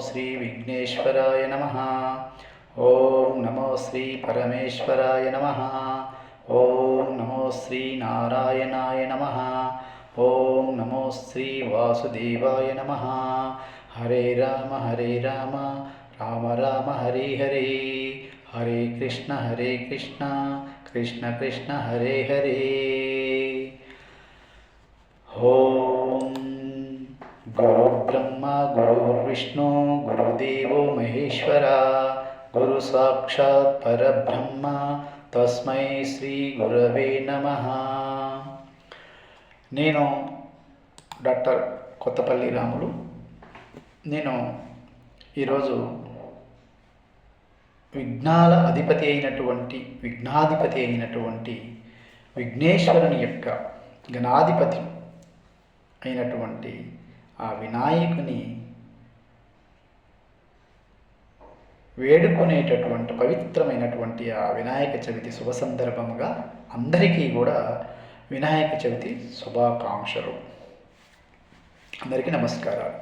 శ్రీ విఘ్నేశ్వరాయ నమ ఓం నమో శ్రీ పరమేశ్వరాయ నమ ఓం నమో శ్రీ నారాయణాయ నమ ఓం నమో శ్రీ వాసుదేవాయ నమ హరే రామ హరే రామ రామ రామ హరి హరే హరే కృష్ణ హరే కృష్ణ కృష్ణ కృష్ణ హరే హరే ఓం గురు బ్రహ్మ గురుర్విష్ణు గురుదేవో మహేశ్వర గురు సాక్షాత్ పరబ్రహ్మ తస్మై శ్రీ గురవే నమ. నేను డాక్టర్ కొత్తపల్లి రాములు. నేను ఈరోజు విఘ్నాల అధిపతి అయినటువంటి విఘ్నాధిపతి అయినటువంటి విఘ్నేశ్వరుని యొక్క గణాధిపతి అయినటువంటి ఆ వినాయకుని వేడుకునేటటువంటి పవిత్రమైనటువంటి ఆ వినాయక చవితి శుభ సందర్భముగా అందరికీ కూడా వినాయక చవితి శుభాకాంక్షలు. అందరికీ నమస్కారాలు.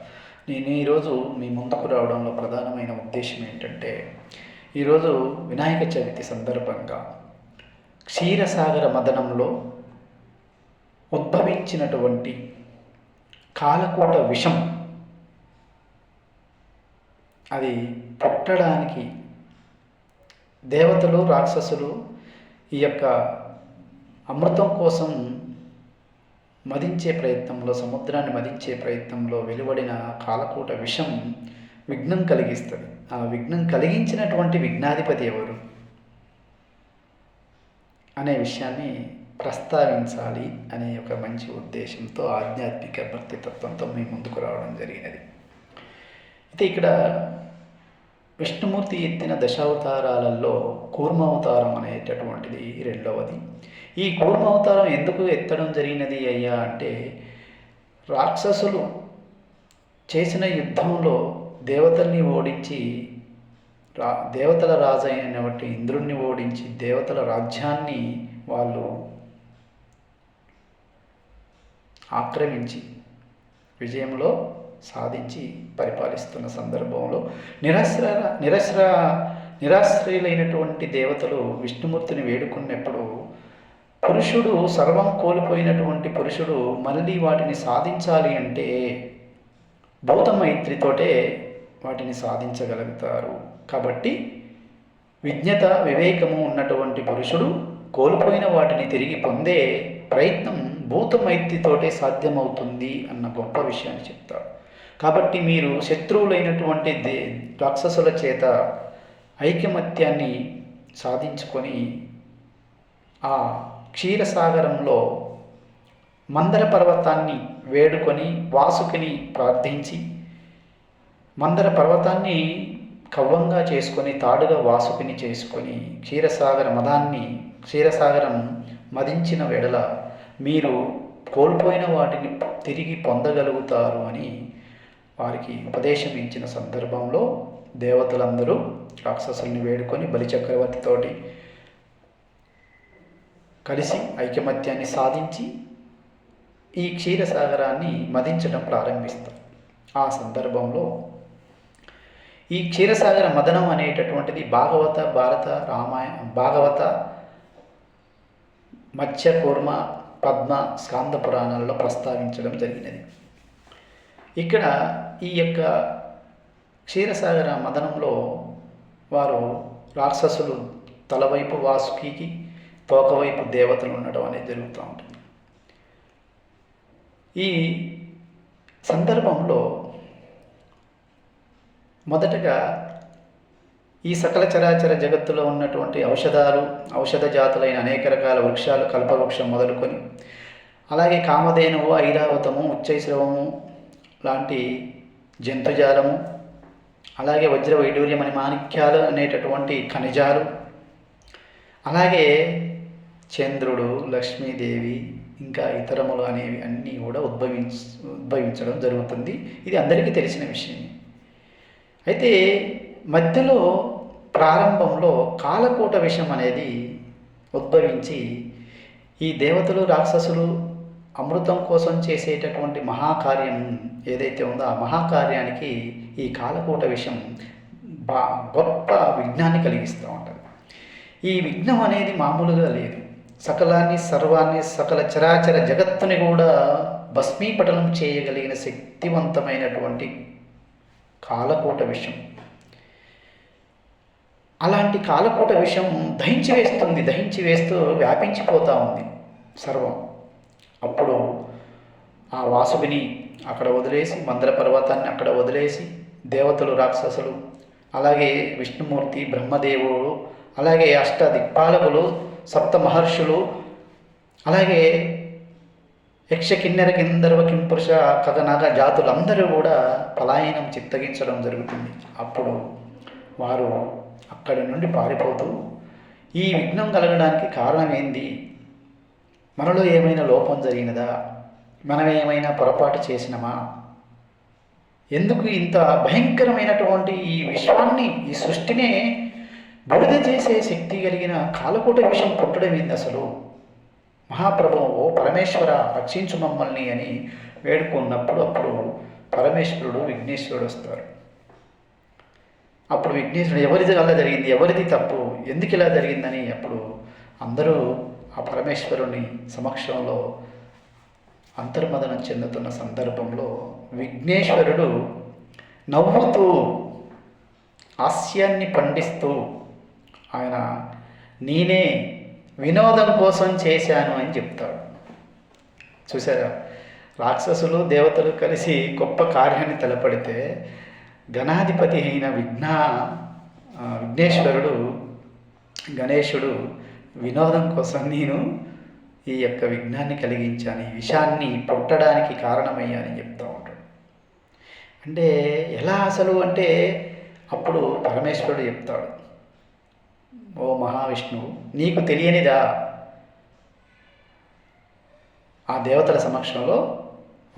నేను ఈరోజు మీ ముందుకు రావడంలో ప్రధానమైన ఉద్దేశం ఏంటంటే ఈరోజు వినాయక చవితి సందర్భంగా క్షీరసాగర మదనంలో ఉద్భవించినటువంటి కాలకూట విషం. అది పుట్టడానికి దేవతలు రాక్షసులు ఈ యొక్క అమృతం కోసం మదించే ప్రయత్నంలో సముద్రాన్ని మదించే ప్రయత్నంలో వెలువడిన కాలకూట విషం విఘ్నం కలిగిస్తుంది. ఆ విఘ్నం కలిగించినటువంటి విఘ్నాధిపతి ఎవరు? అనే విషయాన్ని ప్రస్తావించాలి అనే ఒక మంచి ఉద్దేశంతో ఆధ్యాత్మిక భక్తితత్వంతో మీ ముందుకు రావడం జరిగినది. అయితే ఇక్కడ విష్ణుమూర్తి ఎత్తిన దశావతారాలలో కూర్మావతారం అనేటటువంటిది రెండవది. ఈ కూర్మావతారం ఎందుకు ఎత్తడం జరిగినది అయ్యా అంటే రాక్షసులు చేసిన యుద్ధంలో దేవతల్ని ఓడించి రా దేవతల రాజు అయినటువంటి ఇంద్రుణ్ణి ఓడించి దేవతల రాజ్యాన్ని వాళ్ళు ఆక్రమించి విజయంలో సాధించి పరిపాలిస్తున్న సందర్భంలో నిరాశ్ర నిరశ్ర నిరాశ్రయులైనటువంటి దేవతలు విష్ణుమూర్తిని వేడుకున్నప్పుడు పురుషుడు సర్వం కోల్పోయినటువంటి పురుషుడు మళ్ళీ వాటిని సాధించాలి అంటే భౌత మైత్రితోటే వాటిని సాధించగలుగుతారు. కాబట్టి విజ్ఞత వివేకము ఉన్నటువంటి పురుషుడు కోల్పోయిన వాటిని తిరిగి పొందే ప్రయత్నం భూతమైత్రితోటే సాధ్యమవుతుంది అన్న గొప్ప విషయాన్ని చెప్తాడు. కాబట్టి మీరు శత్రువులైనటువంటి దే రాక్షసుల చేత ఐకమత్యాన్ని సాధించుకొని ఆ క్షీరసాగరంలో మందర పర్వతాన్ని వేడుకొని వాసుకిని ప్రార్థించి మందర పర్వతాన్ని కవ్వంగా చేసుకొని తాడుగా వాసుకిని చేసుకొని క్షీరసాగర మదాన్ని క్షీరసాగరం మదించిన వెడల మీరు కోల్పోయిన వాటిని తిరిగి పొందగలుగుతారు అని వారికి ఉపదేశం ఇచ్చిన సందర్భంలో దేవతలందరూ రాక్షసుల్ని వేడుకొని బలిచక్రవర్తితోటి కలిసి ఐకమత్యాన్ని సాధించి ఈ క్షీరసాగరాన్ని మదించడం ప్రారంభిస్తారు. ఆ సందర్భంలో ఈ క్షీరసాగర మదనం అనేటటువంటిది భాగవత భారత రామాయణ భాగవత మత్స్య కూర్మ పద్మ స్కాంద పురాణాలలో ప్రస్తావించడం జరిగినది. ఇక్కడ ఈ యొక్క క్షీరసాగర మదనంలో వారు రాక్షసులు తలవైపు వాసుకి తోకవైపు దేవతలు ఉండడం అనేది జరుగుతూ ఉంటుంది. ఈ సందర్భంలో మొదటగా ఈ సకల చరాచర జగత్తులో ఉన్నటువంటి ఔషధాలు ఔషధ జాతులైన అనేక రకాల వృక్షాలు కల్పవృక్షం మొదలుకొని అలాగే కామధేనువు ఐరావతము ఉచ్చైశ్రవము లాంటి జంతుజాలము అలాగే వజ్ర వైడూర్యం అనే మాణిక్యాలు అనేటటువంటి ఖనిజాలు అలాగే చంద్రుడు లక్ష్మీదేవి ఇంకా ఇతరములు అనేవి అన్నీ కూడా ఉద్భవించ ఉద్భవించడం జరుగుతుంది. ఇది అందరికీ తెలిసిన విషయం అయితే మధ్యలో ప్రారంభంలో కాలకూట విషం అనేది ఉద్భవించి ఈ దేవతలు రాక్షసులు అమృతం కోసం చేసేటటువంటి మహాకార్యం ఏదైతే ఉందో ఆ మహాకార్యానికి ఈ కాలకూట విషయం బా గొప్ప విఘ్నాన్ని కలిగిస్తూ ఉంటుంది. ఈ విఘ్నం అనేది మామూలుగా లేదు. సకలాన్ని సర్వాన్ని సకల చరాచర జగత్తుని కూడా భస్మీపటనం చేయగలిగిన శక్తివంతమైనటువంటి కాలకూట విషయం. అలాంటి కాలకూట విషయం దహించి వేస్తుంది దహించి వేస్తూ వ్యాపించిపోతూ ఉంది సర్వం. అప్పుడు ఆ వాసువిని అక్కడ వదిలేసి మందర పర్వతాన్ని అక్కడ వదిలేసి దేవతలు రాక్షసులు అలాగే విష్ణుమూర్తి బ్రహ్మదేవుడు అలాగే అష్ట దిక్పాలకులు సప్త మహర్షులు అలాగే యక్ష కిన్నెర కిందర్వ కింపురుష కథనాగ జాతులందరూ కూడా పలాయనం చిత్తగించడం జరుగుతుంది. అప్పుడు వారు అక్కడి నుండి పారిపోతూ ఈ విఘ్నం కలగడానికి కారణం ఏంది మనలో ఏమైనా లోపం జరిగినదా? మనం ఏమైనా పొరపాటు చేసినమా? ఎందుకు ఇంత భయంకరమైనటువంటి ఈ విశ్వాన్ని ఈ సృష్టినే బుడిద చేసే శక్తి కలిగిన కాలకూట విషయం పుట్టడం ఏంది అసలు? మహాప్రభువు ఓ పరమేశ్వర రక్షించు మమ్మల్ని అని వేడుకున్నప్పుడు అప్పుడు పరమేశ్వరుడు విఘ్నేశ్వరుడు వస్తారు. అప్పుడు విఘ్నేశ్వరుడు ఎవరిది అలా జరిగింది? ఎవరిది తప్పు? ఎందుకు ఇలా జరిగిందని అప్పుడు అందరూ ఆ పరమేశ్వరుని సమక్షంలో అంతర్మదనం చెందుతున్న సందర్భంలో విఘ్నేశ్వరుడు నవ్వుతూ హాస్యాన్ని పండిస్తూ ఆయన నేనే వినోదం కోసం చేశాను అని చెప్తాడు. చూసారా రాక్షసులు దేవతలు కలిసి గొప్ప కార్యాన్ని తలపడితే గణాధిపతి అయిన విఘ్న విఘ్నేశ్వరుడు గణేశుడు వినోదం కోసం నేను ఈ యొక్క విఘ్నాన్ని కలిగించాను. ఈ విషాన్ని పుట్టడానికి కారణమయ్యానని చెప్తూ ఉంటాడు. అంటే ఎలా అసలు అంటే అప్పుడు పరమేశ్వరుడు చెప్తాడు. ఓ మహావిష్ణువు నీకు తెలియనిదా? ఆ దేవతల సమక్షంలో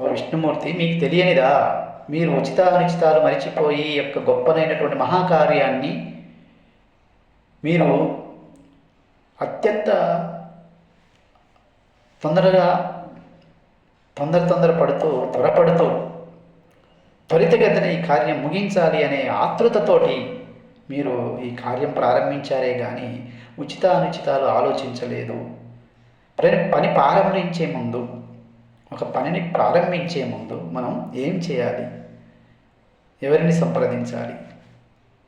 ఓ విష్ణుమూర్తి మీకు తెలియనిదా? మీరు ఉచితానుచితాలు మరిచిపోయి ఈ యొక్క గొప్పనైనటువంటి మహాకార్యాన్ని మీరు అత్యంత తొందరగా తొందర తొందర పడుతూ త్వరపడుతూ త్వరితగతిన ఈ కార్యం ముగించాలి అనే ఆతృతతోటి మీరు ఈ కార్యం ప్రారంభించారే కానీ ఉచిత అనుచితాలు ఆలోచించలేదు. పని పని ప్రారంభించే ముందు ఒక పనిని ప్రారంభించే ముందు మనం ఏం చేయాలి? ఎవరిని సంప్రదించాలి?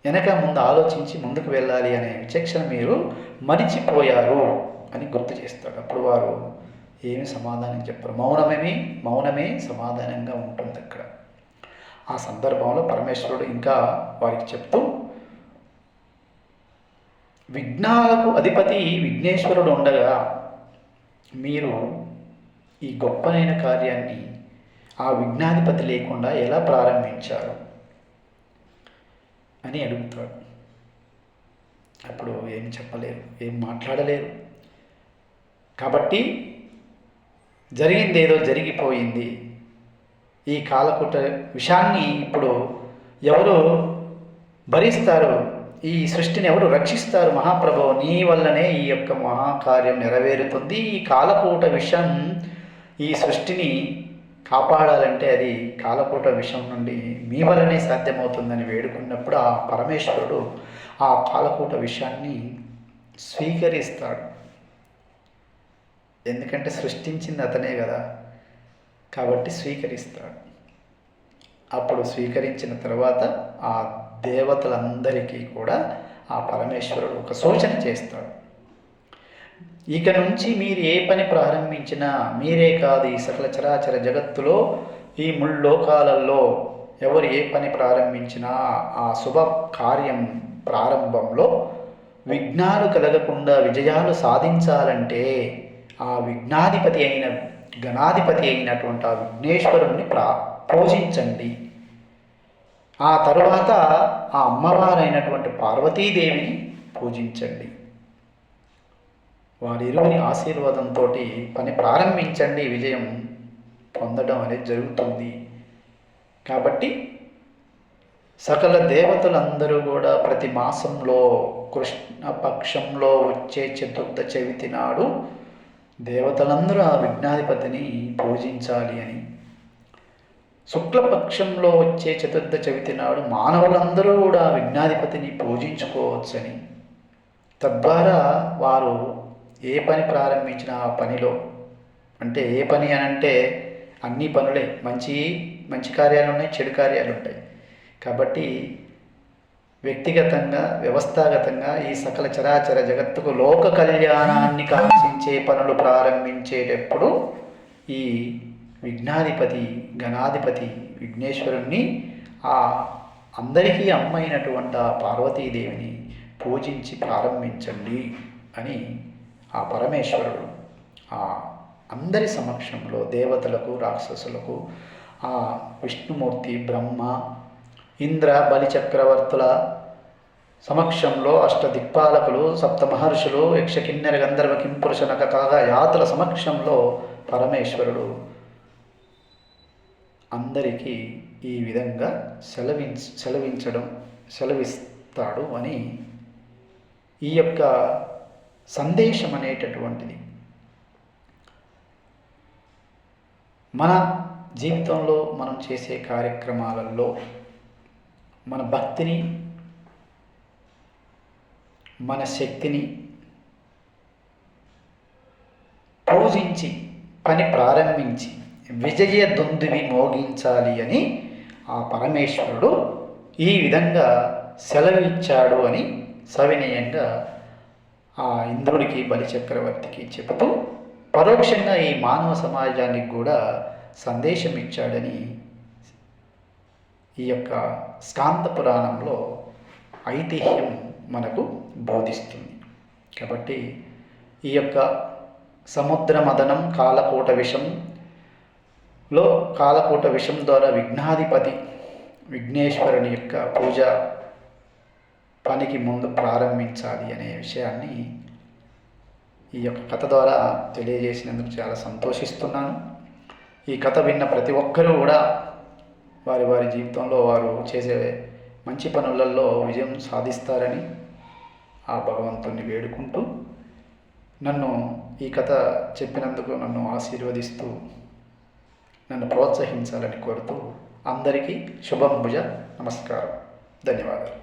వెనక ముందు ఆలోచించి ముందుకు వెళ్ళాలి అనే విచక్షణ మీరు మరిచిపోయారు అని గుర్తు చేస్తాడు. అప్పుడు వారు ఏమి సమాధానం చెప్పరు. మౌనమే మౌనమే సమాధానంగా ఉంటుంది అక్కడ. ఆ సందర్భంలో పరమేశ్వరుడు ఇంకా వారికి చెప్తూ విఘ్నాలకు అధిపతి విఘ్నేశ్వరుడు ఉండగా మీరు ఈ గొప్పనైన కార్యాన్ని ఆ విఘ్నాధిపతి లేకుండా ఎలా ప్రారంభించారు? అని అడుగుతాడు. అప్పుడు ఏం చెప్పలేరు ఏం మాట్లాడలేరు. కాబట్టి జరిగింది ఏదో జరిగిపోయింది. ఈ కాలకుట విషాన్ని ఇప్పుడు ఎవరు భరిస్తారు? ఈ సృష్టిని ఎవరు రక్షిస్తారు? మహాప్రభు నీ వల్లనే ఈ యొక్క మహాకార్యం నెరవేరుతుంది. ఈ కాలకూట విషం ఈ సృష్టిని కాపాడాలంటే అది కాలపూట విషం నుండి మీ వలనే సాధ్యమవుతుందని వేడుకున్నప్పుడు ఆ పరమేశ్వరుడు ఆ కాలకూట విషయాన్ని స్వీకరిస్తాడు. ఎందుకంటే సృష్టించింది అతనే కదా కాబట్టి స్వీకరిస్తాడు. అప్పుడు స్వీకరించిన తర్వాత ఆ దేవతలందరికీ కూడా ఆ పరమేశ్వరుడు ఒక సూచన చేస్తాడు. ఇక నుంచి మీరు ఏ పని ప్రారంభించినా మీరే కాదు ఈ సకల చరాచర జగత్తులో ఈ ముల్లోకాలలో ఎవరు ఏ పని ప్రారంభించినా ఆ శుభ కార్యం ప్రారంభంలో విఘ్నాలు కలగకుండా విజయాలు సాధించాలంటే ఆ విఘ్నాధిపతి అయిన గణాధిపతి అయినటువంటి ఆ విఘ్నేశ్వరుణ్ణి ప్రా పూజించండి. ఆ తరువాత ఆ అమ్మవారైనటువంటి పార్వతీదేవిని పూజించండి. వారిరువురి ఆశీర్వాదంతో పని ప్రారంభించండి. విజయం పొందడం అనేది జరుగుతుంది. కాబట్టి సకల దేవతలందరూ కూడా ప్రతి మాసంలో కృష్ణ పక్షంలో వచ్చే చతుర్థ చవితి నాడు దేవతలందరూ ఆ విఘ్నాధిపతిని పూజించాలి అని. శుక్లపక్షంలో వచ్చే చతుర్థ చవితి నాడు మానవులందరూ కూడా విఘ్నాధిపతిని పూజించుకోవచ్చని. తద్వారా వారు ఏ పని ప్రారంభించినా ఆ పనిలో? అంటే ఏ పని అని అంటే అన్ని పనులే. మంచి మంచి కార్యాలు ఉన్నాయి చెడు కార్యాలు ఉంటాయి కాబట్టి వ్యక్తిగతంగా వ్యవస్థాగతంగా ఈ సకల చరాచర జగత్తుకు లోక కళ్యాణాన్ని కాంక్షించే పనులు ప్రారంభించేటప్పుడు ఈ విఘ్నాధిపతి గణాధిపతి విఘ్నేశ్వరుణ్ణి ఆ అందరికీ అమ్మైనటువంటి ఆ పార్వతీదేవిని పూజించి ప్రారంభించండి అని ఆ పరమేశ్వరుడు ఆ అందరి సమక్షంలో దేవతలకు రాక్షసులకు ఆ విష్ణుమూర్తి బ్రహ్మ ఇంద్ర బలి చక్రవర్తుల సమక్షంలో అష్ట దిక్పాలకులు సప్త మహర్షులు యక్ష కిన్నెర గంధర్వ కింపురుషనక కాగా యాతుల సమక్షంలో పరమేశ్వరుడు అందరికీ ఈ విధంగా సెలవించ సెలవించడం సెలవిస్తాడు అని ఈ యొక్క సందేశం అనేటటువంటిది మన జీవితంలో మనం చేసే కార్యక్రమాలలో మన భక్తిని మన శక్తిని పూజించి పని ప్రారంభించి విజయ దొందువి మోగించాలి అని ఆ పరమేశ్వరుడు ఈ విధంగా సెలవిచ్చాడు అని సవినయంగా ఆ ఇంద్రుడికి బలిచక్రవర్తికి చెబుతూ పరోక్షంగా ఈ మానవ సమాజానికి కూడా సందేశం ఇచ్చాడని ఈ యొక్క స్కాంత పురాణంలో ఐతిహ్యం మనకు బోధిస్తుంది. కాబట్టి ఈ యొక్క సముద్ర మదనం కాలకూట విషంలో కాలకూట విషం ద్వారా విఘ్నాధిపతి విఘ్నేశ్వరుని యొక్క పూజ పనికి ముందు ప్రారంభించాలి అనే విషయాన్ని ఈ యొక్క కథ ద్వారా తెలియజేసినందుకు చాలా సంతోషిస్తున్నాను. ఈ కథ విన్న ప్రతి ఒక్కరూ కూడా వారి వారి జీవితంలో వారు చేసే మంచి పనులలో విజయం సాధిస్తారని ఆ భగవంతుణ్ణి వేడుకుంటూ నన్ను ఈ కథ చెప్పినందుకు నన్ను ఆశీర్వదిస్తూ నన్ను ప్రోత్సహించాలని కోరుతూ అందరికీ శుభం భుజ నమస్కారం. ధన్యవాదాలు.